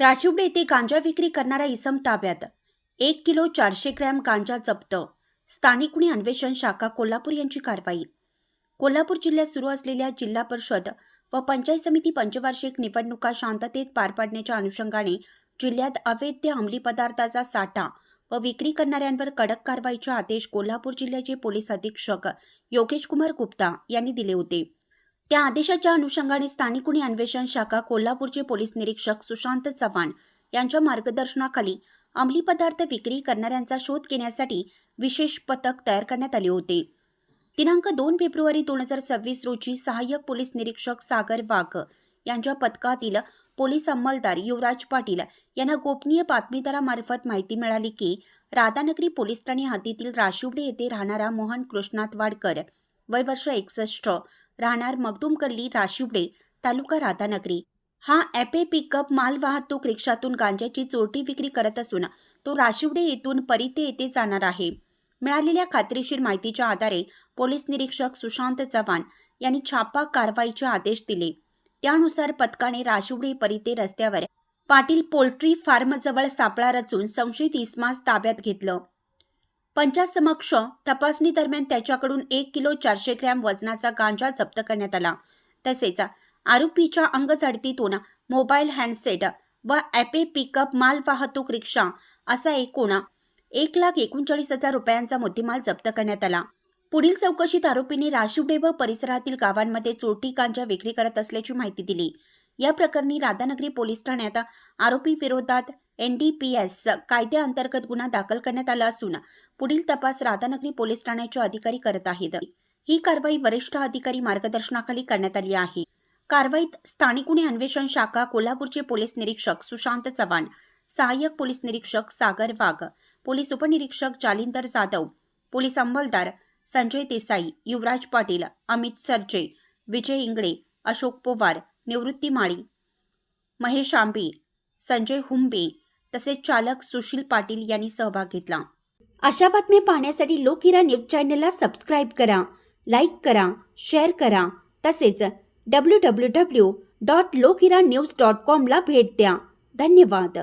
राशिवडे येथे गांजा विक्री करणारा इसम ताब्यात. एक किलो चारशे ग्रॅम गांजा जप्त. स्थानिक गुन्हे अन्वेषण शाखा कोल्हापूर यांची कारवाई. कोल्हापूर जिल्ह्यात सुरू असलेल्या जिल्हा परिषद व पंचायत समिती पंचवार्षिक निवडणुका शांततेत पार पाडण्याच्या अनुषंगाने जिल्ह्यात अवैध अंमली पदार्थाचा साठा व विक्री करणाऱ्यांवर कडक कारवाईचे आदेश कोल्हापूर जिल्ह्याचे पोलीस अधीक्षक योगेश कुमार गुप्ता यांनी दिले होते. त्या आदेशाच्या अनुषंगाने स्थानिक गुन्हे अन्वेषण शाखा कोल्हापूरचे पोलीस निरीक्षक सुशांत चव्हाण यांच्या मार्गदर्शनाखाली अंमली पदार्थ विक्री करणाऱ्यांचा शोध घेण्यासाठी विशेष पथक तयार करण्यात आले होते. दिनांक दोन फेब्रुवारी दोन हजार सव्वीस रोजी सहाय्यक पोलीस निरीक्षक सागर वाघ यांच्या पथकातील पोलीस अंमलदार युवराज पाटील यांना गोपनीय बातमीदारामार्फत माहिती मिळाली की राधानगरी पोलीस ठाणे हद्दीतील राशिवडे येथे राहणारा मोहन कृष्णात वाडकर वय वर्ष एकसष्ट राहणार मगदुमकल्ली राशिवडे तालुका राधानगरी. हा ॲपे पिकअप माल वाहतूक रिक्षातून गांजाची चोरटी विक्री करत असून तो राशिवडे येथून परिते येथे जाणार आहे. मिळालेल्या खात्रीशीर माहितीच्या आधारे पोलीस निरीक्षक सुशांत चव्हाण यांनी छापा कारवाईचे आदेश दिले. त्यानुसार पथकाने राशिवडे परिते रस्त्यावर पाटील पोल्ट्री फार्मजवळ सापळा रचून संशयित इस्मास ताब्यात घेतलं. पंचासमक्ष तपासणी दरम्यान त्याच्याकडून एक किलो चारशे ग्रॅम वजनाचा गांजा जप्त करण्यात आला. तसेच आरोपीच्या अंगझडतीतून मोबाईल हँडसेट व ॲपे पिकअप माल वाहतूक रिक्षा असा एकूण एक लाख एकोणचाळीस हजार रुपयांचा मुद्देमाल जप्त करण्यात आला. पुढील चौकशीत आरोपींनी राशिवडे व परिसरातील गावांमध्ये चोरटी गांजा विक्री करत असल्याची माहिती दिली. या प्रकरणी राधानगरी पोलीस ठाण्यात आरोपी विरोधात एनडीपीएस कायद्याअंतर्गत गुन्हा दाखल करण्यात आला असून पुढील तपास राधानगरी पोलीस ठाण्याचे अधिकारी करत आहेत. ही कारवाई वरिष्ठ अधिकारी मार्गदर्शनाखाली करण्यात आली आहे. कारवाईत स्थानिक गुन्हे अन्वेषण शाखा कोल्हापूरचे पोलीस निरीक्षक सुशांत चव्हाण सहाय्यक पोलीस निरीक्षक सागर वाघ पोलीस उपनिरीक्षक जालिंदर जाधव पोलीस अंमलदार संजय देसाई युवराज पाटील अमित सरजे विजय इंगळे अशोक पोवार निवृत्ती माळी. महेश आंबे संजय हुंबे तसेच चालक सुशील पाटील यांनी सहभाग घेतला. अशा बातम्या पाहण्यासाठी लोकहिरा न्यूज चॅनलला सबस्क्राईब करा लाईक करा शेअर करा. तसेच W W W dot Lokhira news dot कॉमला भेट द्या. धन्यवाद.